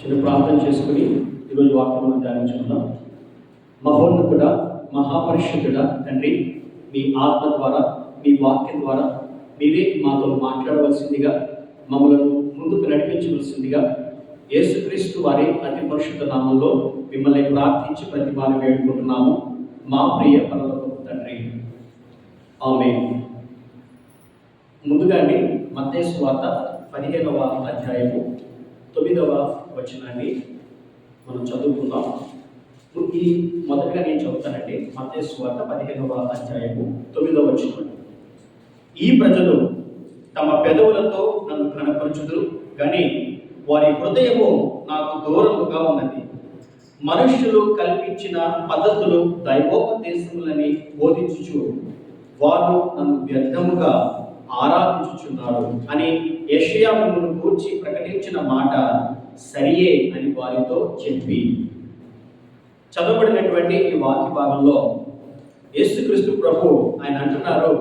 చిన్న ప్రార్థన చేసుకుని ఈరోజు వాక్యం ధ్యానించుకుందాం. మహోన్నతుడ మహాపరిషుద్ధుడ తండ్రి మీ ఆత్మ ద్వారా మీ వాక్యం ద్వారా మీరే మాతో మాట్లాడవలసిందిగా మమ్మలను ముందుకు నడిపించవలసిందిగా యేసుక్రీస్తు వారి అతి పరిశుద్ధ నామంలో మిమ్మల్ని ప్రార్థించి ప్రతిమాన వేడుకుంటున్నాము. మా ప్రియ పరలోకపు తండ్రి. ఆమె ముందుగానే మత్తేసు వార్త పదిహేనవ అధ్యాయము తొమ్మిదవ వచనాన్ని మనం చదువుకుందాం. ఈ మొదటగా నేను చెబుతానండి మధ్య స్వార్థ పదిహేనవ అధ్యాయము తొమ్మిదవ వచనం. ఈ ప్రజలు తమ పెదవులతో నన్ను కనపరచుదురు కానీ వారి హృదయము నాకు దూరముగా ఉన్నది. మనుష్యులు కల్పించిన పద్ధతులు దైవోపదేశములని బోధించుచు వారు నన్ను వ్యర్థముగా ఆరాధించుచున్నారు అని యషయామును గూర్చి ప్రకటించిన మాట సరియే అని వారితో చెప్పి చదవబడినటువంటి ఈ వాక్య భాగంలో యేసుక్రీస్తు ప్రభు ఆయన అంటున్నారు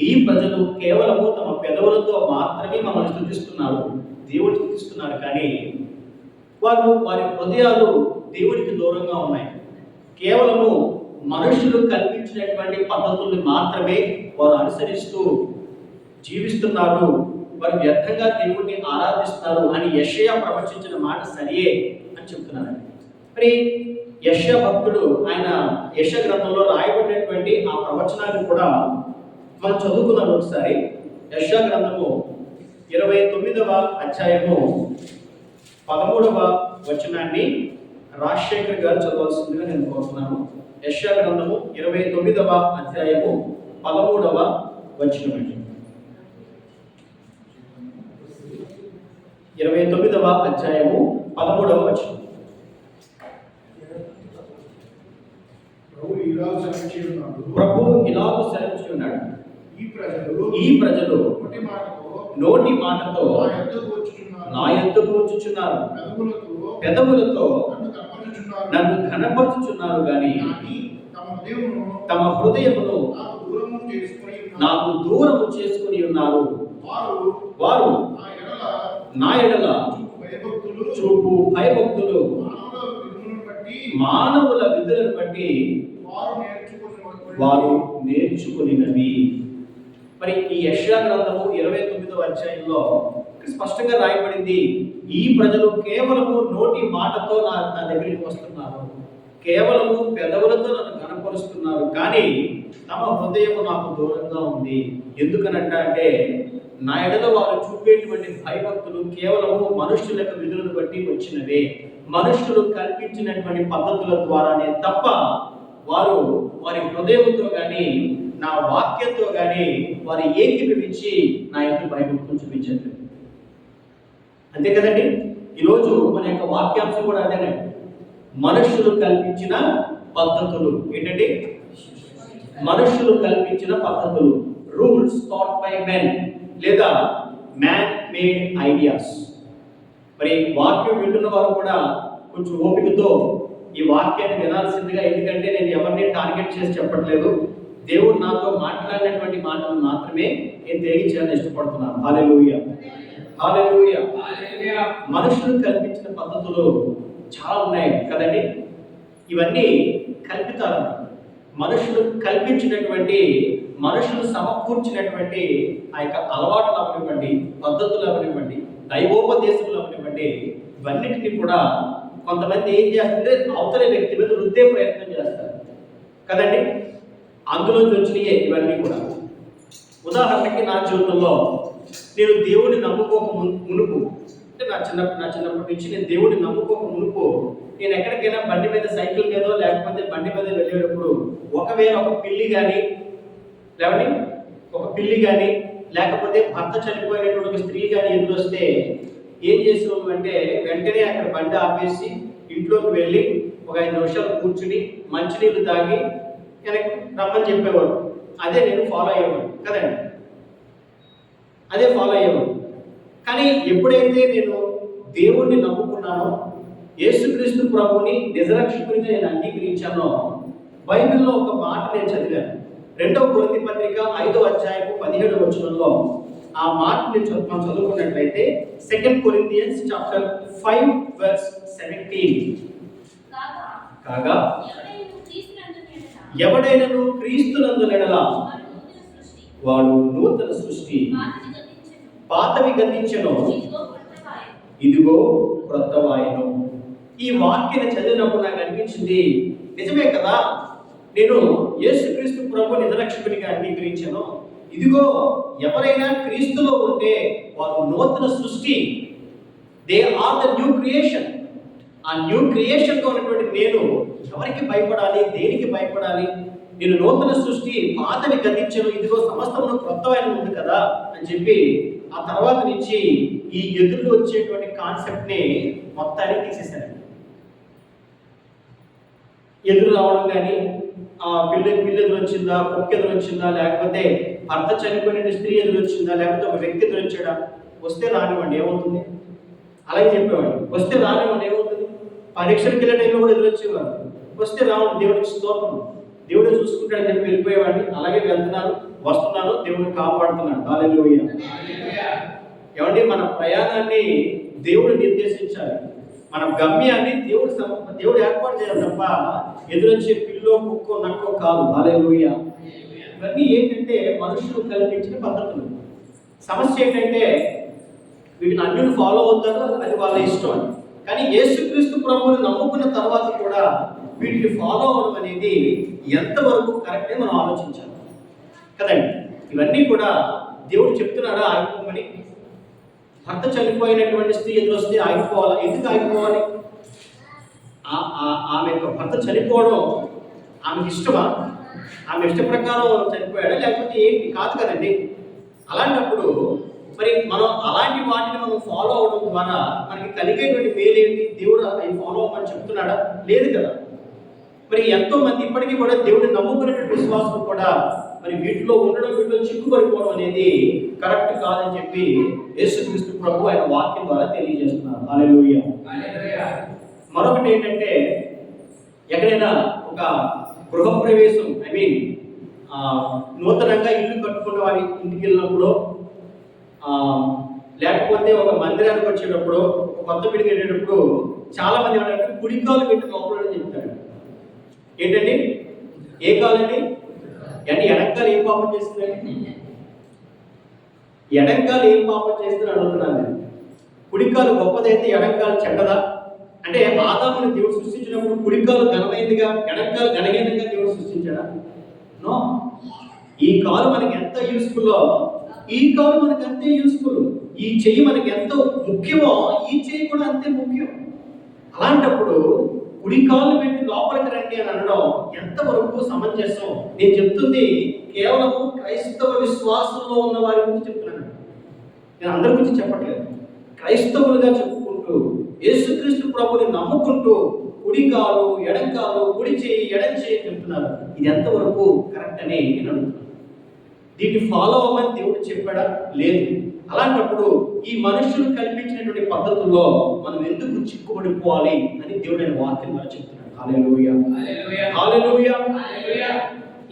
ఈ ప్రజలు కేవలము తమ పెదవులతో మాత్రమే మమ్మల్ని స్థుతిస్తున్నారు దేవుడు స్థుతిస్తున్నారు కానీ వారు వారి హృదయాలు దేవుడికి దూరంగా ఉన్నాయి. కేవలము మనుషులు కల్పించినటువంటి పద్ధతుల్ని మాత్రమే వారు అనుసరిస్తూ జీవిస్తున్నారు వారు వ్యర్థంగా దేవుడిని ఆరాధిస్తారు అని యషయ ప్రవచించిన మాట సరియే అని చెప్తున్నారు మరి యశ భక్తుడు ఆయన యశ గ్రంథంలో రాయబడినటువంటి ఆ ప్రవచనాన్ని కూడా మనం చదువుకున్నాం ఒకసారి. యశ గ్రంథము ఇరవై తొమ్మిదవ అధ్యాయము పదమూడవ వచనాన్ని రాజశేఖర్ గారు చదవాల్సిందిగా నేను కోరుతున్నాను. యశ గ్రంథము ఇరవై తొమ్మిదవ అధ్యాయము పదమూడవ వచనం అండి ఇరవై తొమ్మిదవ అధ్యాయము పదమూడవ వచనం. ప్రభు ఇలాగూ సెలవించి ఉన్నాడు. ఈ ప్రజలు ఈ ప్రజలు నోటి మాటతో నా ఎద్దుకు వచ్చుచున్నారు. పెదవులతో నన్ను కనపరుచుచున్నారు. గాని తమ హృదయమును నాకు దూరము చేసుకొని ఉన్నారు. నాకు దూరము చేసుకుని ఉన్నారు. వారు వారు నా ఎడల చూపు భయభక్తులు మానవుల విధులను బట్టి వారు నేర్చుకునినవి. మరి ఈ యశ్యా గ్రంథము ఇరవై తొమ్మిదవ అధ్యాయంలో స్పష్టంగా రాయబడింది ఈ ప్రజలు కేవలము నోటి మాటతో నా నా దగ్గరికి వస్తున్నారు. కేవలము పెదవులతో నన్ను కనపరుస్తున్నారు. కానీ తమ హృదయము నాకు దూరంగా ఉంది. ఎందుకనంట అంటే నా ఎడల వారు చూపేటువంటి భయభక్తులు కేవలము మనుష్యుల యొక్క విధులను బట్టి వచ్చినవే. మనుష్యులు కల్పించినటువంటి పద్ధతుల ద్వారానే తప్ప వారు వారి హృదయంతో కానీ నా వాక్యంతో కానీ వారు ఏకీభవించి నా యొక్క భయభక్తులు చూపించట్లేదు. అంతే కదండి? ఈరోజు మన యొక్క వాక్యాంశం కూడా అదేనండి. మనుషులు కల్పించిన పద్ధతులు ఏంటంటే మనుషులు కల్పించిన పద్ధతులు. రూల్స్ థాట్ బై మెన్ లేదా మ్యాన్ మేడ్ ఐడియాస్ మరి వాక్యం వింటున్న వారు కూడా కొంచెం ఓపికతో ఈ వాక్యాన్ని వినాల్సిందిగా ఎందుకంటే నేను ఎవరిని టార్గెట్ చేసి చెప్పట్లేదు. దేవుడు నాతో మాట్లాడినటువంటి మాటలు మాత్రమే నేను తెలియచేయాలని ఇష్టపడుతున్నాను. హాలెలూయ హాలెలూయ మనుషులు కల్పించిన పద్ధతులు చాలా ఉన్నాయి కదండి? ఇవన్నీ కల్పితాలు. మనుషులు కల్పించినటువంటి మనుషులు సమకూర్చినటువంటి ఆ యొక్క అలవాట్లు అవనివ్వండి పద్ధతులు అవనివ్వండి దైవోపదేశములు అవనివ్వండి ఇవన్నిటిని కూడా కొంతమంది ఏం చేస్తుంటే అవతల వ్యక్తి మీద వృద్ధే ప్రయత్నం చేస్తారు. కదండి? అందులోంచి వచ్చినాయే ఇవన్నీ కూడా. ఉదాహరణకి నా జీవితంలో నేను దేవుడిని నమ్ముకోక మునుపు అంటే నా చిన్న నా చిన్నప్పటి నుంచి నేను దేవుడిని నమ్ముకోక మునుపు నేను ఎక్కడికైనా బండి మీద సైకిల్ మీదో లేకపోతే బండి మీద వెళ్ళేటప్పుడు ఒకవేళ ఒక పిల్లి కానీ లేవండి? ఒక పిల్లి కానీ లేకపోతే భర్త చనిపోయినటువంటి ఒక స్త్రీ కానీ ఎదురొస్తే ఏం చేసేవాళ్ళు అంటే వెంటనే అక్కడ బండి ఆపేసి ఇంట్లోకి వెళ్ళి ఒక ఐదు నిమిషాలు కూర్చుని మంచినీళ్ళు తాగి వెనక్కి రమ్మని చెప్పేవాడు. అదే నేను ఫాలో అయ్యేవాడు కదండి? అదే ఫాలో అయ్యేవాడు కానీ ఎప్పుడైతే నేను దేవుణ్ణి నమ్ముకున్నానో యేసుక్రీస్తు ప్రభుని నిజరక్షకునిగా నేను అంగీకరించానో బైబిల్లో ఒక మాట నేను చదివాను. రెండవ కొరింథీ పత్రిక ఐదవ అధ్యాయము పదిహేడు వచనంలో ఆ మాటని మనం చదువుకున్నట్లయితే second Corinthians chapter five verse seventeen కాగా ఎవడైనను క్రీస్తునందు నెడలా వాడు నూతన సృష్టి. పాతవి గతించను. ఇదిగో క్రొత్త వాయను ఈ వాక్యాన్ని చదివినప్పుడు నాకు అనిపించింది నిజమే కదా? నేను యేసుక్రీస్తు ప్రభు నిజరక్షకునిగా అంగీకరించను. ఇదిగో ఎవరైనా క్రీస్తులో ఉంటే వారు నూతన సృష్టి. They are the new creation ఆ న్యూ క్రియేషన్తో ఉన్నటువంటి నేను ఎవరికి భయపడాలి దేనికి భయపడాలి? నేను నూతన సృష్టి పాతని గతించను ఇదిగో సమస్తమును క్రొత్తమైన ఉంది కదా అని చెప్పి ఆ తర్వాత నుంచి ఈ ఎదురు వచ్చేటువంటి కాన్సెప్ట్ని మొత్తాన్ని తీసేశాను ఎదురు రావడం కానీ ఆ పిల్ల పిల్ల ఎదురు వచ్చిందా కుక్క ఎదురు వచ్చిందా లేకపోతే భర్త చనిపోయిన స్త్రీ ఎదురు వచ్చిందా లేకపోతే ఒక వ్యక్తి ఎదురొచ్చాడా? వస్తే రానివ్వండి ఏమవుతుంది? అలాగే చెప్పేవాడు వస్తే రానివ్వండి ఏమవుతుంది? పరీక్షలకు వెళ్ళే టైంలో కూడా ఎదురు వస్తే రావండి దేవుడికి స్తోత్రం. దేవుడు చూసుకుంటాడని చెప్పి వెళ్ళిపోయేవాడిని అలాగే వెళ్తున్నాను వస్తున్నాను దేవుడిని కాపాడుతున్నాడు హల్లెలూయా. ఏమండి మన ప్రయాణాన్ని దేవుడు నిర్దేశించాలి. మన గమ్యాన్ని దేవుడు దేవుడు ఏర్పాటు చేయాలి తప్ప ఎదురొచ్చే పిల్లో కుక్కో నక్కో కాదు. హల్లెలూయా. ఇవన్నీ ఏంటంటే మనుషులు కల్పించిన పద్ధతులు. సమస్య ఏంటంటే వీటిని అన్నిటిని ఫాలో అవుతారు అది వాళ్ళ ఇష్టం కానీ యేసుక్రీస్తు ప్రభువుని నమ్ముకున్న తర్వాత కూడా వీటిని ఫాలో అవడం అనేది ఎంతవరకు కరెక్ట్ అని మనం ఆలోచించాలి. కదండి? ఇవన్నీ కూడా దేవుడు చెప్తున్నాడా ఆగిపోమని భర్త చనిపోయినటువంటి స్త్రీ ఎదురొస్తే ఆగిపోవాలా? ఎందుకు ఆగిపోవాలి? ఆమె యొక్క భర్త చనిపోవడం ఆమెకి ఇష్టమా? ఆమె ఇష్ట ప్రకారం చనిపోయాడా? లేకపోతే ఏంటి కాదు కదండి. అలాంటప్పుడు మరి మనం అలాంటి వాటిని మనం ఫాలో అవడం ద్వారా మనకి కలిగేటువంటి మేలేంటి? దేవుడు అవి ఫాలో అవ్వమని చెప్తున్నాడా? లేదు కదా. మరి ఎంతో మంది ఇప్పటికీ కూడా దేవుడిని నమ్ముకునేటువంటి విశ్వాసం కూడా మరి వీటిలో ఉండడం వీటిలో చిక్కుపడిపోవడం అనేది కరెక్ట్ కాదని చెప్పి యేసుక్రీస్తు ప్రభు ఆయన వాక్యం ద్వారా తెలియజేస్తున్నారు. మరొకటి ఏంటంటే ఎక్కడైనా ఒక గృహప్రవేశం ఐ మీన్ నూతనంగా ఇల్లు కట్టుకున్న వారి ఇంటికి వెళ్ళినప్పుడు లేకపోతే ఒక మందిరానికి వచ్చేటప్పుడు ఒక కొత్త బిడికి వెళ్ళేటప్పుడు చాలా మంది ఏమంటారు కుడికాలు పెట్టి లోపల చెప్తారు. ఏంటండి? ఏ కాలండి? అంటే ఎడంకాలు ఏం పాపం చేస్తుందండి ఎడంకాలు ఏం పాపం చేస్తుందని అడుగుతున్నాను కుడికాలు గొప్పదైతే ఎడంకాలు చెడ్డదా? అంటే ఆదాముని దేవుడు సృష్టించినప్పుడు కుడికాలు ఘనమైందిగా ఎడకాలు ఘనహీనంగా దేవుడు సృష్టించాడా? నో ఈ కాలు మనకి ఎంత యూస్ఫుల్లో ఈ కాలు మనకి అంతే యూస్ఫుల్ ఈ చెయ్యి మనకి ఎంత ముఖ్యమో ఈ చెయ్యి కూడా అంతే ముఖ్యం. అలాంటప్పుడు కుడి కాలు పెట్టి లోపలికి రండి అని అనడం ఎంతవరకు సమంజసం? నేను చెప్తుంది కేవలం క్రైస్తవ విశ్వాసంలో ఉన్న వారి గురించి చెప్తున్నాను. నేను అందరి గురించి చెప్పట్లేదు. క్రైస్తవులుగా చెప్పుకుంటూ యేసుక్రీస్తు ప్రభుని నమ్ముకుంటూ కుడి కాలు ఎడం కాలు కుడి చేయి ఎడం చేయి చెప్తున్నారు ఇది ఎంతవరకు కరెక్ట్ అని నేను అడుగుతున్నాను. దీన్ని ఫాలో అవ్వమని దేవుడు చెప్పాడా? లేదు. అలాంటప్పుడు ఈ మనుషులు కల్పించినటువంటి పద్ధతుల్లో మనం ఎందుకు చిక్కుబడిపోవాలి అని దేవుడు ఆయన వాక్యం ద్వారా చెప్తున్నాడు.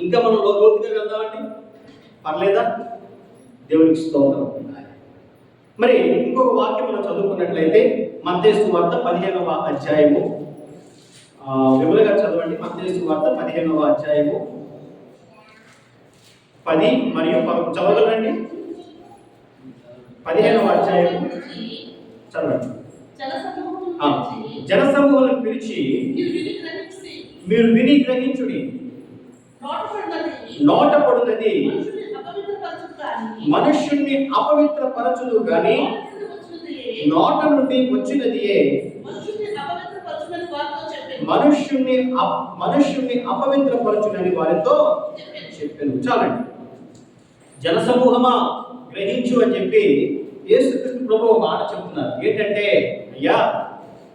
ఇంకా మనం లోతుగా వెళ్దామండి? పర్లేదా? దేవునికి స్తోత్రం. మరి ఇంకొక వాక్యం మనం చదువుకున్నట్లయితే మత్తేసు వార్త పదిహేనవ అధ్యాయము. విమలగా చదవండి. మత్తేసు వార్త పదిహేనవ అధ్యాయము. పది మరియు చదవగలండి పదిహేనవ అధ్యాయము. చదవండి. జలసమూహమును ఆ, పిలిచి, జనసమూహాలను పిలిచి "మీరు విని గ్రహించుడి. మీరు విని గ్రహించుడి నోటపడినది నోటపడునది మనుషుల్ని అపవిత్రపరచుట గాని, మనుష్యుణ్ణి అపవిత్రపరచును గాని నోట నుండి వచ్చినదియే, మనుషుల్ని అపవిత్రపరచునని మనుష్యుణ్ణి మనుష్యుణ్ణి అపవిత్రపరచునని వారితో చెప్పాను. చాలండి. జనసమూహమా గ్రహించు అని చెప్పి యేసుకృష్ణ ప్రభు ఒక మాట చెప్తున్నారు. ఏంటంటే అయ్యా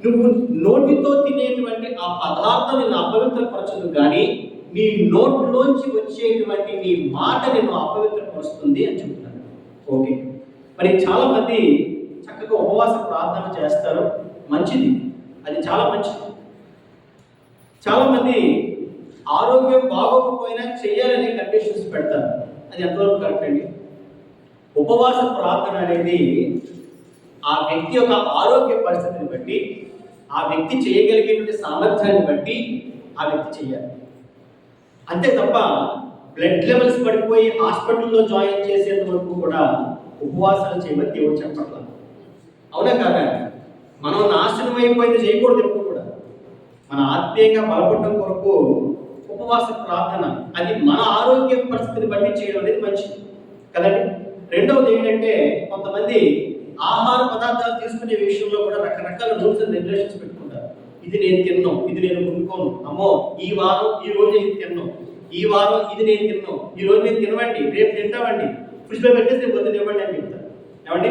నువ్వు నోటితో తినేటువంటి ఆ పదార్థాన్ని అపవిత్రపరచదు కానీ నీ నోట్లోంచి వచ్చేటువంటి నీ మాట నిన్ను అపవిత్రపరుస్తుంది అని చెప్తున్నాను ఓకే. మరి చాలా మంది చక్కగా ఉపవాస ప్రార్థన చేస్తారు. మంచిది. అది చాలా మంచిది. చాలామంది ఆరోగ్యం బాగోకపోయినా చేయాలనే కండిషన్స్ పెడతారు. అది ఎంతవరకు కరెక్ట్ అండి? ఉపవాస ప్రార్థన అనేది ఆ వ్యక్తి యొక్క ఆరోగ్య పరిస్థితిని బట్టి ఆ వ్యక్తి చేయగలిగేటువంటి సామర్థ్యాన్ని బట్టి ఆ వ్యక్తి చేయాలి అంతే తప్ప బ్లడ్ లెవెల్స్ పడిపోయి హాస్పిటల్లో జాయిన్ చేసేంత వరకు కూడా ఉపవాసాలు చేయమని దేవుడు చెప్పట్ల అవునా కాదా? మనం నాశనం అయిపోయింది చేయకూడదు ఎప్పుడు కూడా. మన ఆత్మీయంగా బలపడడం కొరకు ఉపవాస ప్రార్థన అది మన ఆరోగ్య పరిస్థితిని బట్టి చేయడం అనేది మంచిది. కదండి? రెండవది ఏంటంటే కొంతమంది ఆహార పదార్థాలు తీసుకునే విషయంలో కూడా రకరకాల రూల్స్ అండ్ రెగ్యులేషన్స్ పెట్టుకుంటారు. ఇది నేను తిన్నాం ఇది నేను కొనుక్కోను. అమ్మో ఈ వారం ఈ రోజు నేను తిన్నాం. ఈ వారం ఇది నేను తిన్నాం. ఈ రోజు నేను తినవండి రేపు తింటామండి ఫ్రిడ్జ్లో పెట్టేసి రేపు పొద్దున్న ఇవ్వండి అని చెప్తారు. ఏమండి?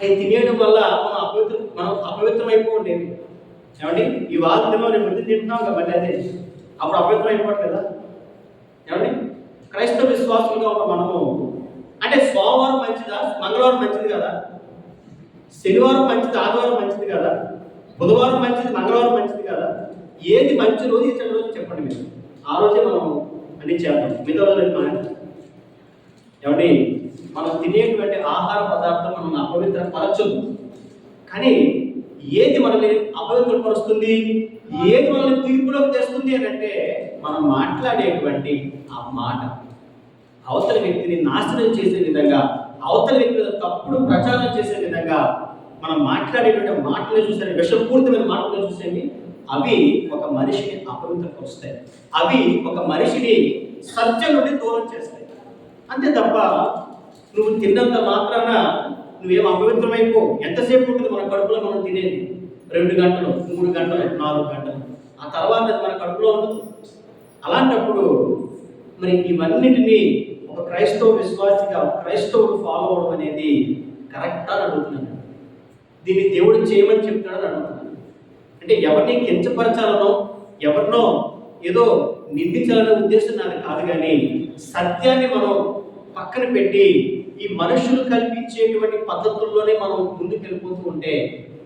అవి తినేయడం వల్ల మనం అపవిత్ర మనం అపవిత్రం అయిపోండేవి ఏమండి? ఈ వారం తిన్నాం రేపు పొద్దున్న తింటున్నాం కాబట్టి అదే. అప్పుడు అపవిత్రం అయిపోవట్లేదా ఏమండి? క్రైస్తవ విశ్వాసులుగా ఉన్న మనము అంటే సోమవారం మంచిదా? మంగళవారం మంచిది కదా? శనివారం మంచిది ఆదివారం మంచిది కదా? బుధవారం మంచిది మంగళవారం మంచిది కదా? ఏది మంచి రోజు ఇచ్చిన రోజు చెప్పండి మీరు. ఆ రోజే మనం అన్ని చేద్దాం. మిగతా రోజులు మనం ఏమండి మనం తినేటువంటి ఆహార పదార్థం మనం అపవిత్ర పరచదు కానీ ఏది మనల్ని అపవిత్రపరుస్తుంది ఏది మనల్ని తీర్పులోకి తెస్తుంది అని అంటే మనం మాట్లాడేటువంటి ఆ మాట. అవతల వ్యక్తిని నాశనం చేసే విధంగా అవతల వ్యక్తి తప్పుడు ప్రచారం చేసే విధంగా మనం మాట్లాడేటువంటి మాటలు చూసే విషపూరితమైన మాటలు చూసేవి అవి ఒక మనిషిని అపవిత్రపరుస్తాయి అవి ఒక మనిషిని సత్యం నుండి దూరం చేస్తాయి. అంతే తప్ప నువ్వు తిన్నంత మాత్రాన నువ్వేం అపవిత్రమైపో ఎంతసేపు ఉంటుంది మన కడుపులో మనం తినేది? రెండు గంటలు మూడు గంటలు నాలుగు గంటలు. ఆ తర్వాత మన కడుపులో ఉండదు అలాంటప్పుడు మరి ఇవన్నిటినీ ఒక క్రైస్తవ విశ్వాసిగా క్రైస్తవుడు ఫాలో అవడం అనేది కరెక్టా అడుగుతున్నాను. దీన్ని దేవుడు చేయమని చెప్తున్నాడని అడుగుతున్నాను అంటే ఎవరిని కించపరచాలనో ఎవరినో ఏదో నిందించాలనే ఉద్దేశం నాకు కాదు కానీ సత్యాన్ని మనం పక్కన పెట్టి ఈ మనుషులు కల్పించేటువంటి పద్ధతుల్లోనే మనం ముందుకు వెళ్ళిపోతూ ఉంటే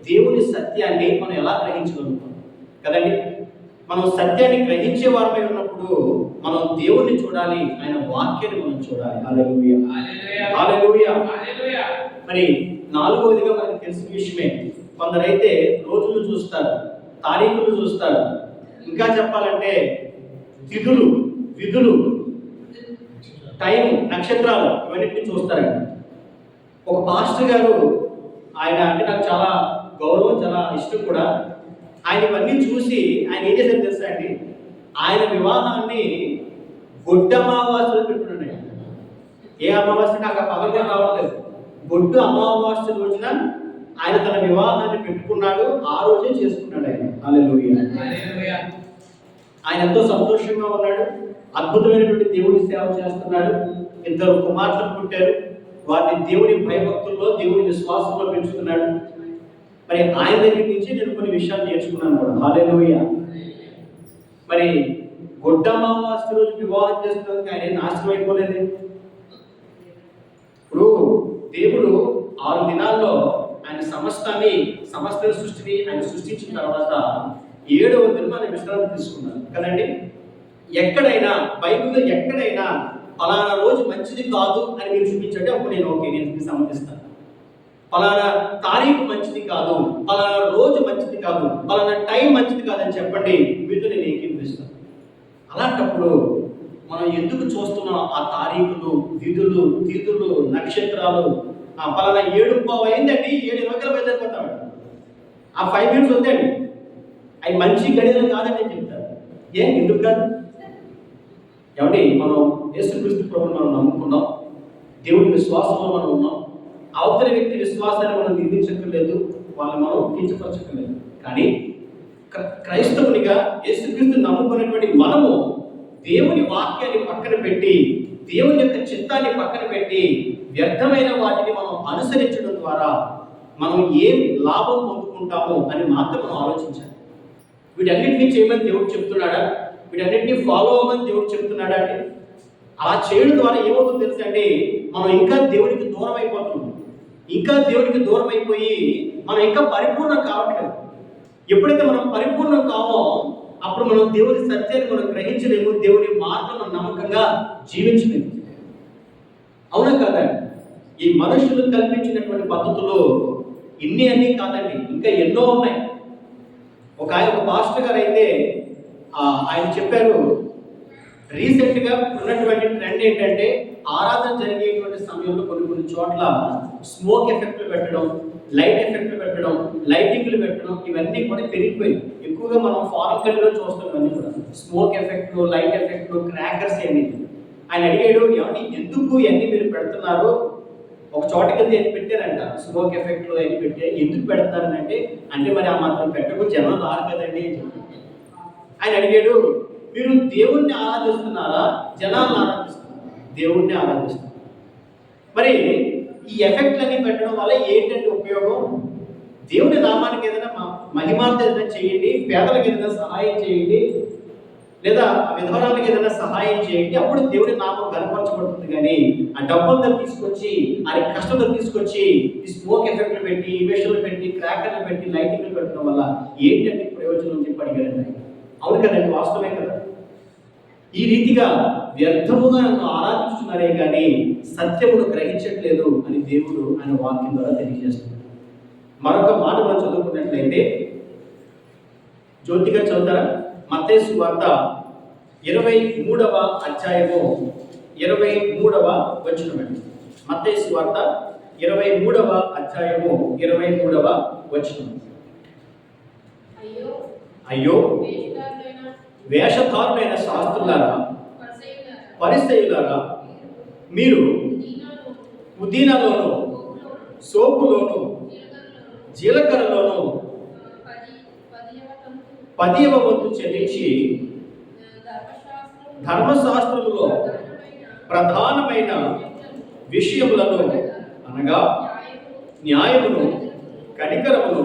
దేవుని సత్యాన్ని మనం ఎలా గ్రహించగలుగుతాం? కదండి? మనం సత్యాన్ని గ్రహించే వారమై ఉన్నప్పుడు మనం దేవుణ్ణి చూడాలి ఆయన వాక్యాన్ని మనం చూడాలి. మరి నాలుగవదిగా మనకు తెలిసిన విషయమే. కొందరైతే రోజులు చూస్తారు తారీఖులు చూస్తారు. ఇంకా చెప్పాలంటే తిథులు విధులు టైం నక్షత్రాలు ఇవన్నిటిని చూస్తారండి. ఒక పాస్టర్ గారు ఆయన అంటే నాకు చాలా గౌరవం చాలా ఇష్టం కూడా. ఆయన ఇవన్నీ చూసి ఆయన ఏం చేశారు తెలుసా అండి? ఆయన వివాహాన్ని గొడ్డు అమావాస్యలో పెట్టుకున్నాడు ఏ అమావాస్య నాకు ఆ పదవి రావట్లేదు. గొడ్డు అమావాస్య రోజున ఆయన తన వివాహాన్ని పెట్టుకున్నాడు ఆ రోజే చేసుకున్నాడు ఆయన. ఆయన ఎంతో సంతోషంగా ఉన్నాడు అద్భుతమైనటువంటి దేవుని సేవ చేస్తున్నాడు ఇద్దరు కుమార్తెలు పుట్టారు వారిని దేవుని భయభక్తుల్లో దేవుని విశ్వాసంలో పెంచుతున్నాడు. మరి ఆయన దగ్గర నుంచి నేను కొన్ని విషయాలు నేర్చుకున్నాను కూడా. హాలేలోయ మరి గొడ్డమావాస్య రోజు వివాహం చేస్తున్నందుకు ఆయన నాశనం అయిపోలేదు? ఇప్పుడు దేవుడు ఆరు దినాల్లో ఆయన సమస్తాన్ని సమస్త సృష్టిని ఆయన సృష్టించిన తర్వాత ఏడవ దినం ఆయన విశ్రాంతి తీసుకున్నారు కదండి? ఎక్కడైనా బైబిల్లో ఎక్కడైనా పలానా రోజు మంచిది కాదు అని మీరు చూపించండి అప్పుడు నేను ఓకే నేను సమ్మతిస్తాను పలానా తారీఖు మంచిది కాదు పలానా రోజు మంచిది కాదు పలానా టైం మంచిది కాదని చెప్పండి మీతో నేను ఏకీపిస్తాను అలాంటప్పుడు మనం ఎందుకు చూస్తున్నాం ఆ తారీఖులు విధులు తిథులు నక్షత్రాలు? ఆ పలానా ఏడు పావు అయిందండి ఏడు ఇరవై బయలుదేరిపోతామండి ఆ ఫైవ్ మినిట్స్ ఉందండి. అవి మంచి గడియలు కాదని నేను చెప్తాను ఏం ఎందుకు కాదు? ఏమండి మనం యేసుక్రీస్తు ప్రభుని మనం నమ్ముకున్నాం. దేవుడి విశ్వాసంలో మనం ఉన్నాం. అవతల వ్యక్తి విశ్వాసాన్ని మనం నిందించక్కర్లేదు వాళ్ళని మనం కించపరచక్కర్లేదు కానీ క్రైస్తవునిగా యేసుక్రీస్తు నమ్ముకున్నటువంటి మనము దేవుని వాక్యాన్ని పక్కన పెట్టి దేవుని యొక్క చిత్తాన్ని పక్కన పెట్టి వ్యర్థమైన వాటిని మనం అనుసరించడం ద్వారా మనం ఏం లాభం పొందుకుంటామో అని మాత్రం మనం ఆలోచించాలి. వీటన్నిటిని చేయమని దేవుడు చెప్తున్నాడా? వీటన్నిటిని ఫాలో అవ్వమని దేవుడు చెప్తున్నాడా అంటే అలా చేయడం ద్వారా ఏమవుతుందో తెలుసు అంటే మనం ఇంకా దేవుడికి దూరం అయిపోతున్నాం. ఇంకా దేవుడికి దూరం అయిపోయి మనం ఇంకా పరిపూర్ణం కావట్లేదు. ఎప్పుడైతే మనం పరిపూర్ణం కామో అప్పుడు మనం దేవుని సత్యాన్ని మనం గ్రహించలేము దేవుని మార్గం నమ్మకంగా జీవించలేము. అవునా కదా? ఈ మనుషులు కల్పించినటువంటి పద్ధతులు ఇన్ని అన్నీ కాదండి ఇంకా ఎన్నో ఉన్నాయి. ఒక ఆయన ఒక పాస్టర్ గారు అయితే ఆయన చెప్పారు రీసెంట్గా ఉన్నటువంటి ట్రెండ్ ఏంటంటే ఆరాధన జరిగేటువంటి సమయంలో కొన్ని కొన్ని చోట్ల స్మోక్ ఎఫెక్ట్లు పెట్టడం లైట్ ఎఫెక్ట్లు పెట్టడం లైటింగ్లు పెట్టడం ఇవన్నీ కూడా పెరిగిపోయాయి. ఎక్కువగా మనం ఫారెన్ కంట్రీలో చూస్తున్నాం కూడా స్మోక్ ఎఫెక్ట్లు లైట్ ఎఫెక్ట్లు క్రాకర్స్ అన్ని ఆయన అడిగాడు ఏమండి ఎందుకు ఇవన్నీ మీరు పెడుతున్నారు? ఒక చోట కింద ఎన్ని పెట్టారంట? స్మోక్ ఎఫెక్ట్లు ఎన్ని పెట్టారు ఎందుకు పెడతారని అంటే అంటే మరి ఆ మాత్రం పెట్టకు జనం రారు కదండి. అని చెప్పి ఆయన అడిగాడు మీరు దేవుణ్ణి ఆరాధిస్తున్నారా? జనాలను ఆరాధిస్తున్నారా? దేవుణ్ణి ఆరాధిస్తున్నారు మరి ఈ ఎఫెక్ట్లన్నీ పెట్టడం వల్ల ఏంటంటే ఉపయోగం? దేవుని నామానికి ఏదైనా మ- మహిమార్థం ఏదైనా చేయండి పేదలకు ఏదైనా సహాయం చేయండి లేదా విధవరాలకు ఏదైనా సహాయం చేయండి అప్పుడు దేవుని నామం కనపరచబడుతుంది కానీ ఆ డబ్బులతో తీసుకొచ్చి ఆ కష్టంతో తీసుకొచ్చి ఈ స్మోక్ ఎఫెక్ట్లు పెట్టి ఈ పెట్టి క్రాకర్లు పెట్టి లైటింగ్లు పెట్టడం వల్ల ఏంటంటే ప్రయోజనం చెప్పి అడిగారండి అవును కదండి వాస్తవమే కదా. ఈ రీతిగా వ్యర్థముగా నన్ను ఆరాధిస్తున్నారే కానీ సత్యమును గ్రహించట్లేదు అని దేవుడు ఆయన వాక్యం ద్వారా తెలియజేస్తున్నాడు. మరొక మాట మనం చదువుకున్నట్లయితే జ్యోతిగా చదువుతారా? మత్తేసు వార్త ఇరవై మూడవ అధ్యాయము ఇరవై మూడవ వచనమండి మత్తేసు వార్త ఇరవై మూడవ అధ్యాయము ఇరవై మూడవ వచనం. అయ్యో వేషధారులైన శాస్త్రులారా పరిస్థితులారా మీరు దీనాలు, పుదీనాలోను సోపులోను జీలకర్రలోను, పదివ వంతు చెల్లించి ధర్మశాస్త్రములో ప్రధానమైన విషయములను, అనగా న్యాయమును, కనికరమును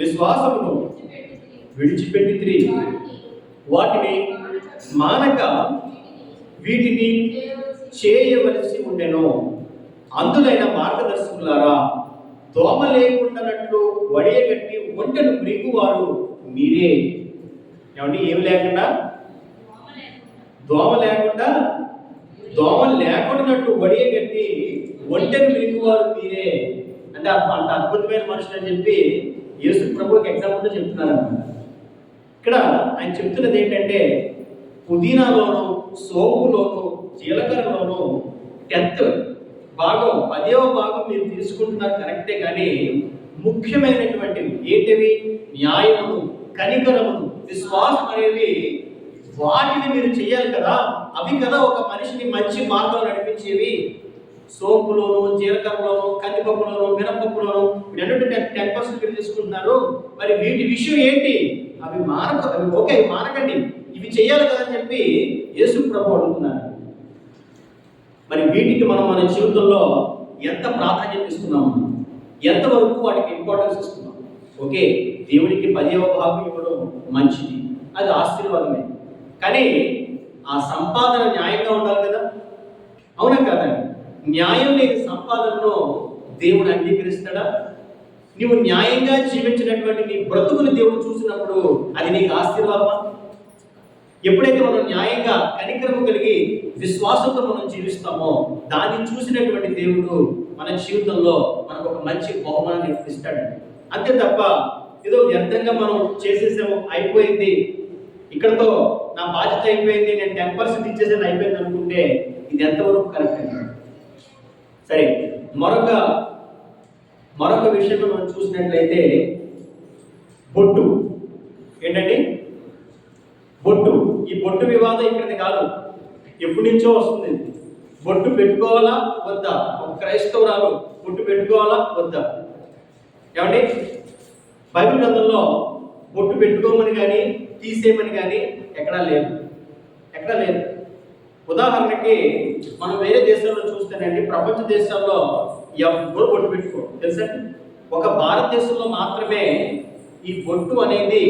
విశ్వాసమును విడిచిపెట్టితిరి. విడిచిపెట్టి వాటిని మానక వీటిని చేయవలసి చేయవలసి ఉండెను అందులైన మార్గదర్శకులారా దోమ లేకుండానట్లు వడియగట్టి ఒంటెను మృగువారు మీరే. ఏమండి ఏం లేకుండా? దోమ లేకుండా? దోమ లేకుండానట్టు వడియగట్టి ఒంటను మృగువారు మీరే. అంటే అంత అద్భుతమైన మనుషులు అని చెప్పి యేసు ప్రభుకి ఎగ్జాంపుల్తో చెప్తున్నారు ఇక్కడ ఆయన చెప్తున్నది ఏంటంటే పుదీనాలోను సోపులోను జీలకర్రలోను టెన్త్ భాగం పదేవ భాగం మీరు తీసుకుంటున్నారు కరెక్టే కానీ ముఖ్యమైనటువంటివి ఏంటివి? న్యాయము కనికరము విశ్వాసం అనేవి వాటిని మీరు చేయాలి కదా. అవి కదా ఒక మనిషిని మంచి మార్గంలో నడిపించేవి. సోపులోను జీలకర్రలోను కందిపప్పులోను మినపప్పులోను వీటన్నిటి టెన్ పర్సెంట్ మీరు తీసుకుంటున్నారు. మరి వీటి విషయం ఏంటి? అవి మానక అవి ఓకే మానకండి. ఇవి చేయాలి కదా అని చెప్పి యేసు ప్రభు అడుగుతున్నారు. మరి వీటికి మనం మన జీవితంలో ఎంత ప్రాధాన్యత ఇస్తున్నాము? ఎంతవరకు వాటికి ఇంపార్టెన్స్ ఇస్తున్నాం ఓకే దేవునికి పదేవ భాగం ఇవ్వడం మంచిది అది ఆశీర్వాదమే. కానీ ఆ సంపాదన న్యాయంగా ఉండాలి కదా? అవునా కాదండి న్యాయం లేని సంపాదనను దేవుడు అంగీకరిస్తాడా? నువ్వు న్యాయంగా జీవించినటువంటి నీ బ్రతుకుని దేవుడు చూసినప్పుడు అది నీకు ఆశీర్వాదమా? ఎప్పుడైతే మనం న్యాయంగా కనికరము కలిగి విశ్వాసంతో మనం జీవిస్తామో దాన్ని చూసినటువంటి దేవుడు మన జీవితంలో మనకు ఒక మంచి బహుమానాన్ని ఇస్తాడు. అంతే తప్ప ఏదో వ్యర్థంగా మనం చేసేసాము అయిపోయింది. ఇక్కడతో నా బాధ్యత అయిపోయింది నేను టెన్ పర్సెంట్ ఇచ్చేసాను అయిపోయింది అనుకుంటే ఇది ఎంతవరకు కరెక్ట్ సరే మరొక మరొక విషయంలో మనం చూసినట్లయితే బొట్టు. ఏంటండి? బొట్టు. ఈ బొట్టు వివాదం ఇక్కడిది కాదు. ఎప్పటి నుంచో వస్తుంది. బొట్టు పెట్టుకోవాలా? వద్దా. ఒక క్రైస్తవురాలు బొట్టు పెట్టుకోవాలా? వద్దా. ఏమండి? బైబిల్ గ్రంథంలో బొట్టు పెట్టుకోమని కానీ తీసేయమని కానీ ఎక్కడా లేదు. ఎక్కడా లేదు. ఉదాహరణకి మనం వేరే దేశాల్లో చూస్తేనండి ప్రపంచ దేశాల్లో ఎవరు బొట్టు పెట్టుకోరు. తెలుసండి ఒక భారతదేశంలో మాత్రమే ఈ బొట్టు అనేది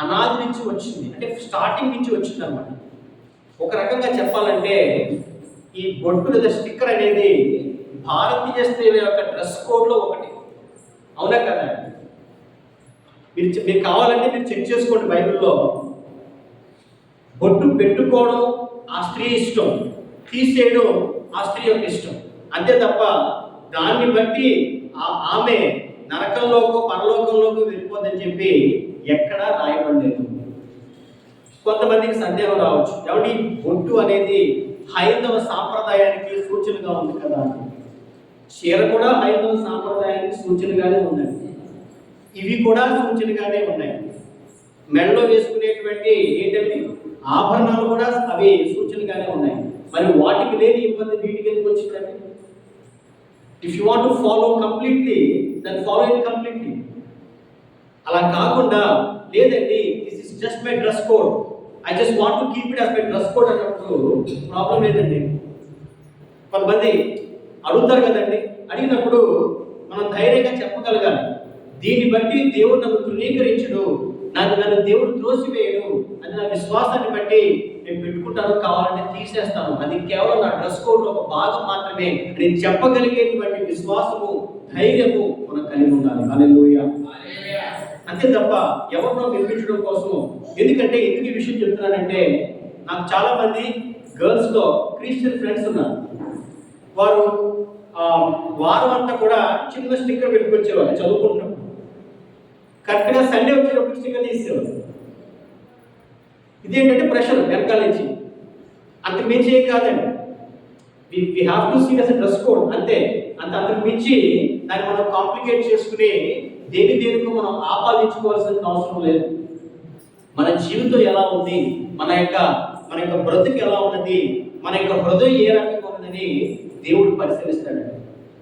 అనాది నుంచి వచ్చింది. అంటే స్టార్టింగ్ నుంచి వచ్చింది అనమాట ఒక రకంగా చెప్పాలంటే ఈ బొట్టు లేదా స్టిక్కర్ అనేది భారతీయ స్త్రీల యొక్క డ్రెస్ కోడ్లో ఒకటి. అవునా కదా? మీరు మీరు కావాలంటే మీరు చెక్ చేసుకోండి బైబిల్లో. బొట్టు పెట్టుకోవడం ఆ స్త్రీ ఇష్టం. తీసేయడం ఆ స్త్రీ యొక్క ఇష్టం. అంతే తప్ప దాన్ని బట్టి ఆమె నరకంలోకో పరలోకంలోకి వెళ్ళిపోద్దని చెప్పి ఎక్కడా రాయబడలేదు. కొంతమందికి సందేహం రావచ్చు. ఏమండి బొట్టు అనేది హైందవ సాంప్రదాయానికి సూచనగా ఉంది కదా అని. చీర కూడా హైందవ సాంప్రదాయానికి సూచనగానే ఉందండి. ఇవి కూడా సూచనగానే ఉన్నాయి. మెడలో వేసుకునేటువంటి ఏంటంటే ఆభరణాలు కూడా అవి సూచనగానే ఉన్నాయి. మరి వాటికి లేని ఇబ్బంది వీటికి ఎందుకు వచ్చిందండి? If you want to follow completely then follow it completely అలా కాకుండా లేదండి this is just my dress code I just want to keep it as my dress code అన్నప్పుడు ప్రాబ్లం లేదండి కొంతమంది అడుగుతారు కదండి. అడిగినప్పుడు మనం ధైర్యంగా చెప్పగలగాలి. దీన్ని బట్టి దేవుడు నన్ను తృణీకరించడు నన్ను నన్ను దేవుడు త్రోసివేయడు అని నా విశ్వాసాన్ని బట్టి నేను పెట్టుకుంటాను కావాలంటే తీసేస్తాను. అది కేవలం నా డ్రెస్ కోడ్ ఒక భాగం మాత్రమే. నేను చెప్పగలిగేటువంటి విశ్వాసము ధైర్యము మనం కలిగి ఉండాలి. హల్లెలూయా. అంతే తప్ప ఎవరినో వినిపించడం కోసం ఎందుకంటే ఎందుకు ఈ విషయం చెప్తున్నానంటే నాకు చాలా మంది గర్ల్స్లో క్రిస్టియన్ ఫ్రెండ్స్ ఉన్నారు. వారు వారం అంతా కూడా చిన్న స్టిక్కర్ పెట్టుకొచ్చేవారు చదువుకుంటున్నప్పుడు. కరెక్ట్గా సండే వచ్చేటప్పుడు స్టిక్కర్ తీసేవారు ఇదేంటంటే ప్రెషర్ వెనకాల నుంచి. అంతకు మించి ఏం కాదండి. We have to see as dress code అంతే. అంత అంతకు మించి దాన్ని మనం కాంప్లికేట్ చేసుకుని దేని దేనికో మనం ఆపాదించుకోవాల్సిన అవసరం లేదు. మన జీవితం ఎలా ఉంది? మన యొక్క మన యొక్క బ్రతుకు ఎలా ఉన్నది? మన యొక్క హృదయం ఏ రకంగా ఉన్నదని దేవుడు పరిశీలిస్తాడు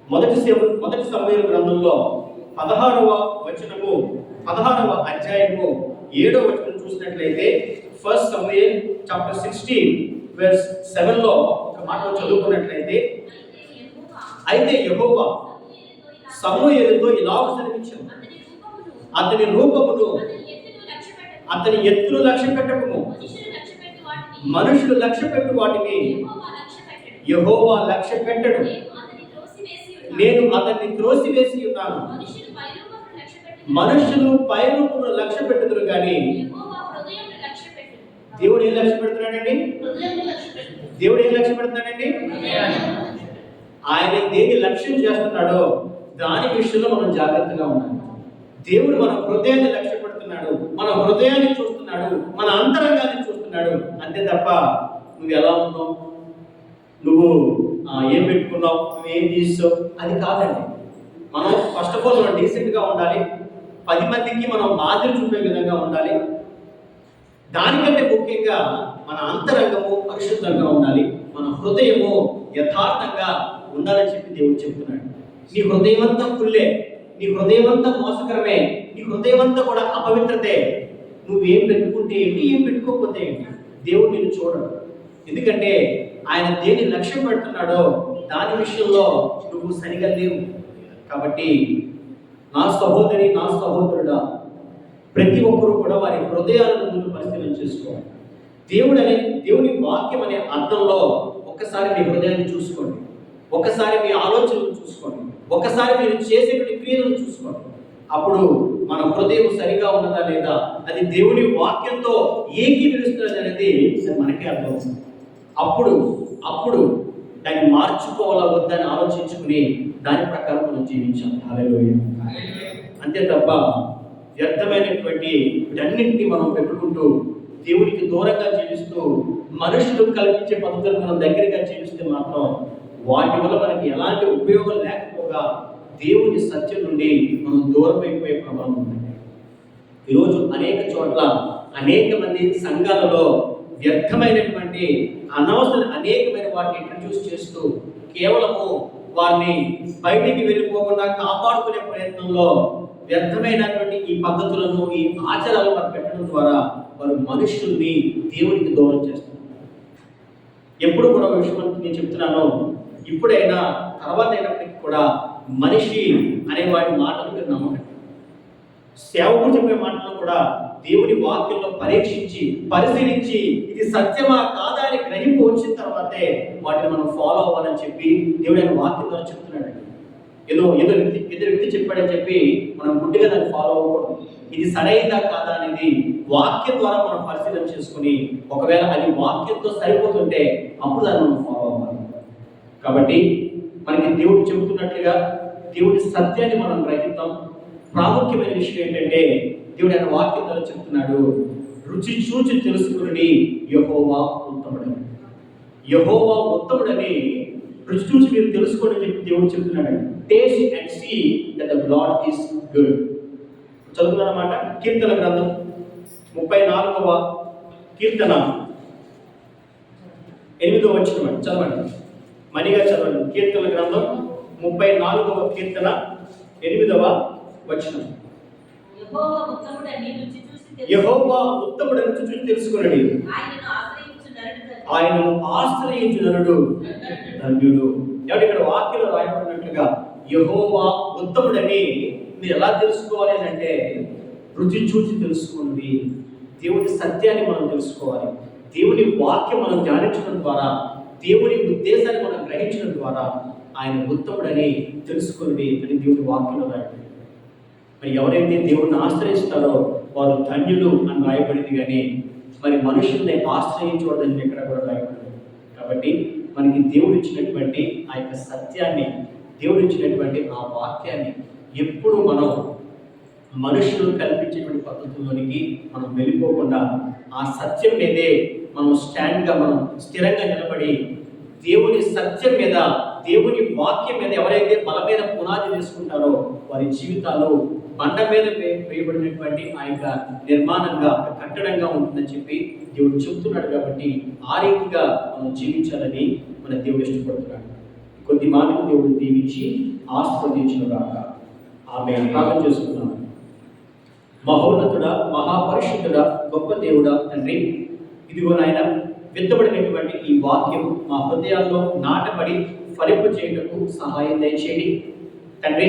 మొదటి సేవ- మొదటి సమయ గ్రంథంలో పదహారవ వచనము పదహారవ అధ్యాయము ఏడవ వచనం చూసినట్లయితే first Samuel chapter sixteen verse సెవెన్లో ఒక మాట చదువుకున్నట్లయితే అయితే యహోవా సమూయేలుతో ఇలాగ సెలవించాడు అతని రూపమును అతని ఎత్తును లక్ష్య పెట్టకము మనుషులు లక్ష్య పెట్టు వాటిని. యెహోవా లక్ష్య పెట్టడు నేను అతన్ని త్రోసివేసి ఉన్నాను. మనుషులు పైరూపమును లక్ష్య పెట్టుదురు కానీ దేవుడు ఏం లక్ష్య పెడుతున్నాడండి. దేవుడు ఏం లక్ష్య పెడుతున్నాడండి ఆయన దేని లక్ష్యం చేస్తున్నాడో దాని విషయంలో మనం జాగ్రత్తగా ఉండాలి. దేవుడు మన హృదయాన్ని లక్ష్య పెడుతున్నాడు మన హృదయాన్ని చూస్తున్నాడు మన అంతరంగాన్ని చూస్తున్నాడు. అంతే తప్ప నువ్వు ఎలా ఉన్నావు? నువ్వు ఏం పెట్టుకున్నావు? నువ్వు ఏం తీస్తావు అది కాదండి. మనం ఫస్ట్ ఆఫ్ ఆల్ మనం డీసెంట్గా ఉండాలి. పది మందికి మనం మాదిరి చూపే విధంగా ఉండాలి. దానికంటే ముఖ్యంగా మన అంతరంగము పరిశుద్ధంగా ఉండాలి. మన హృదయము యథార్థంగా ఉండాలని చెప్పి దేవుడు చెప్తున్నాడు. నీ హృదయం అంతా కుల్లే నీ హృదయం అంతా మోసకరమే నీ హృదయం అంతా కూడా అపవిత్రతే. నువ్వేం పెట్టుకుంటే ఏంటి ఏం పెట్టుకోకపోతే ఏంటి? దేవుడు నిన్ను చూడడు. ఎందుకంటే ఆయన దేని లక్ష్యం పెడుతున్నాడో దాని విషయంలో నువ్వు సరిగా లేవు. కాబట్టి నా సహోదరి నా సహోదరుడా ప్రతి ఒక్కరూ కూడా వారి హృదయాలను ముందు పరిశీలన చేసుకోవాలి. దేవుడు అనే దేవుని వాక్యం అనే అర్థంలో ఒక్కసారి మీ హృదయాన్ని చూసుకోండి. ఒకసారి మీ ఆలోచనలు ఒకసారి మీరు చేసేటువంటి క్రియలను చూసుకోండి. అప్పుడు మన హృదయం సరిగా ఉన్నదా లేదా? అది దేవుని వాక్యంతో ఏకీభవిస్తున్నది అనేది మనకే అర్థం అప్పుడు అప్పుడు దాన్ని మార్చుకోవాలా వద్దని ఆలోచించుకుని దాని ప్రకారం మనం జీవించాలి. హల్లెలూయా. అంతే తప్ప వ్యర్థమైనటువంటి వీటన్నింటినీ మనం పెట్టుకుంటూ దేవునికి దూరంగా జీవిస్తూ మనుషులు కల్పించే పద్ధతులు మనం దగ్గరగా జీవిస్తే మాత్రం వాటి వల్ల మనకి ఎలాంటి ఉపయోగం లేకపోగా దేవుని సత్యం నుండి మనం దూరం అయిపోయే ప్రమాదం ఉంది ఈరోజు అనేక చోట్ల అనేక మంది సంఘాలలో వ్యర్థమైనటువంటి అనవసర అనేకమైన వాటిని ఇంట్రడ్యూస్ చేస్తూ కేవలము వారిని బయటికి వెళ్ళిపోకుండా కాపాడుకునే ప్రయత్నంలో వ్యర్థమైనటువంటి ఈ పద్ధతులను ఈ ఆచారాలు వారు పెట్టడం ద్వారా వారు మనుషుల్ని దేవునికి దూరం చేస్తారు ఎప్పుడు కూడా విషయం నేను చెప్తున్నాను ఇప్పుడైనా తర్వాత అయినప్పటికీ కూడా మనిషి అనే వాడి మాటలు మీరు నమ్మకండి సేవకుడు చెప్పే మాటలు కూడా దేవుని వాక్యంలో పరీక్షించి పరిశీలించి ఇది సత్యమా కాదా అని గ్రహింపు వచ్చిన తర్వాతే వాటిని మనం ఫాలో అవ్వాలని చెప్పి దేవుడు ఆయన వాక్యం ద్వారా చెప్తున్నాడండి. ఏదో ఏదో వ్యక్తి ఏదో వ్యక్తి చెప్పాడని చెప్పి మనం గుడ్డిగా దాన్ని ఫాలో అవ్వకూడదు. ఇది సరైందా కాదా అనేది వాక్యం ద్వారా మనం పరిశీలన చేసుకుని ఒకవేళ అది వాక్యంతో సరిపోతుంటే అప్పుడు దాన్ని మనం ఫాలో అవ్వాలి. కాబట్టి మనకి దేవుడు చెబుతున్నట్లుగా దేవుడి సత్యాన్ని మనం గ్రహిద్దాం ప్రాముఖ్యమైన విషయం ఏంటంటే దేవుడు ఆయన వాక్యం ద్వారా చెప్తున్నాడు రుచి చూచి తెలుసుకుని యహోవా ఉత్తముడని. యహోవా ఉత్తముడని రుచి చూసి మీరు తెలుసుకోండి అని చెప్పి దేవుడు చెప్తున్నాడు taste and see that the Lord is good చదువుతున్నమాట కీర్తన గ్రంథం ముప్పై నాలుగవ కీర్తన. ఎనిమిదో వచ్చిన చదవండి. మణిగా చదవండి. కీర్తన గ్రంథం ముప్పై నాలుగవ కీర్తన ఎనిమిదవ వచనం. యెహోవా ఉత్తముడని రుచి చూసి తెలుసుకున్నాడు ఆయనను ఆశ్రయించు నరుడు ధన్యుడు. కాబట్టి ఇక్కడ వాక్యంలో రాయబడినట్లుగా యహోవా ఉత్తముడని మీరు ఎలా తెలుసుకోవాలి అని అంటే రుచి చూసి తెలుసుకోండి. దేవుని సత్యాన్ని మనం తెలుసుకోవాలి. దేవుని వాక్యం మనం ధ్యానించడం ద్వారా దేవుని ఉద్దేశాన్ని మనం గ్రహించడం ద్వారా ఆయన ఉత్తముడని తెలుసుకుంది అని దేవుని వాక్యంలో రాయబడింది. మరి ఎవరైతే దేవుణ్ణి ఆశ్రయిస్తారో వారు ధన్యులు అని రాయబడింది కానీ మరి మనుషుల్ని ఆశ్రయించకూడదని ఎక్కడ కూడా రాయబడింది. కాబట్టి మనకి దేవుడు ఇచ్చినటువంటి ఆ యొక్క సత్యాన్ని దేవుడు ఇచ్చినటువంటి ఆ వాక్యాన్ని ఎప్పుడు మనం మనుషులు కల్పించేటువంటి పద్ధతుల్లోనికి మనం వెళ్ళిపోకుండా ఆ సత్యం మీదే మనం స్టాండ్గా మనం స్థిరంగా నిలబడి దేవుని సత్యం మీద దేవుని వాక్యం మీద ఎవరైతే బలమైన పునాది వేసుకుంటారో వారి జీవితాలు బండ మీద వేయబడినటువంటి ఆ యొక్క నిర్మాణంగా కట్టడంగా ఉంటుందని చెప్పి దేవుడు చెబుతున్నాడు కాబట్టి ఆ రీతిగా మనం జీవించాలని మన దేవుడు ఇష్టపడుతున్నాడు. కొద్ది మాటలు దేవుడు దీవించి ఆస్వాదించిన కాక ఆమె భాగం చేసుకున్నాను మహోన్నతుడా మహాపరిశుద్ధుడా గొప్ప దేవుడా తండ్రి. ఇదిగో నాయన విత్తబడినటువంటి ఈ వాక్యం మా హృదయాల్లో నాటబడి ఫలింపు చేయటకు సహాయం దయచేయండి. తండ్రి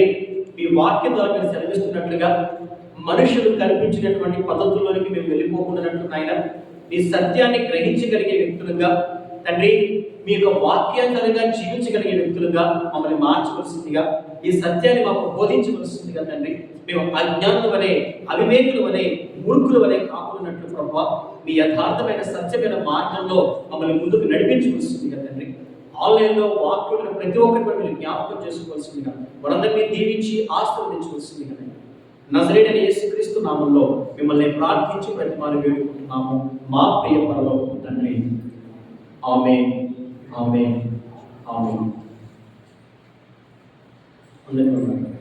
మీ వాక్యం ద్వారా మీరు సెలవిస్తున్నట్లుగా మనుషులు కల్పించినటువంటి పద్ధతుల్లోనికి మేము వెళ్ళిపోకుండానట్లు నాయన మీ సత్యాన్ని గ్రహించగలిగే వ్యక్తులుగా తండ్రి మీ యొక్క వాక్యానుసారంగా జీవించగలిగే వ్యక్తులుగా మమ్మల్ని మార్చవలసిందిగా ఈ సత్యాన్ని మాకు బోధించవలసిందిగా తండ్రి. మేము అజ్ఞానులు వలె అవివేకులు వలె మూర్ఖులు వలె కాకున్నట్లు ప్రభావ మీ యథార్థమైన సత్యమైన మార్గంలో మమ్మల్ని ముందుకు నడిపించవలసిందిగా తండ్రి. ఆన్లైన్లో వాక్యులను ప్రతి ఒక్కరి కూడా మీరు జ్ఞాపకం చేసుకోవాల్సిందిగా వారందరినీ దీవించి ఆశీర్వదించవలసిందిగా నజరేడైన యేసుక్రీస్తు నామంలో మిమ్మల్ని ప్రార్థించి ప్రతిమాలు వేడుకుంటున్నాము. మా ప్రియ పరలో తండ్రి. ఆమె ఆమె ఆమె అందరికీ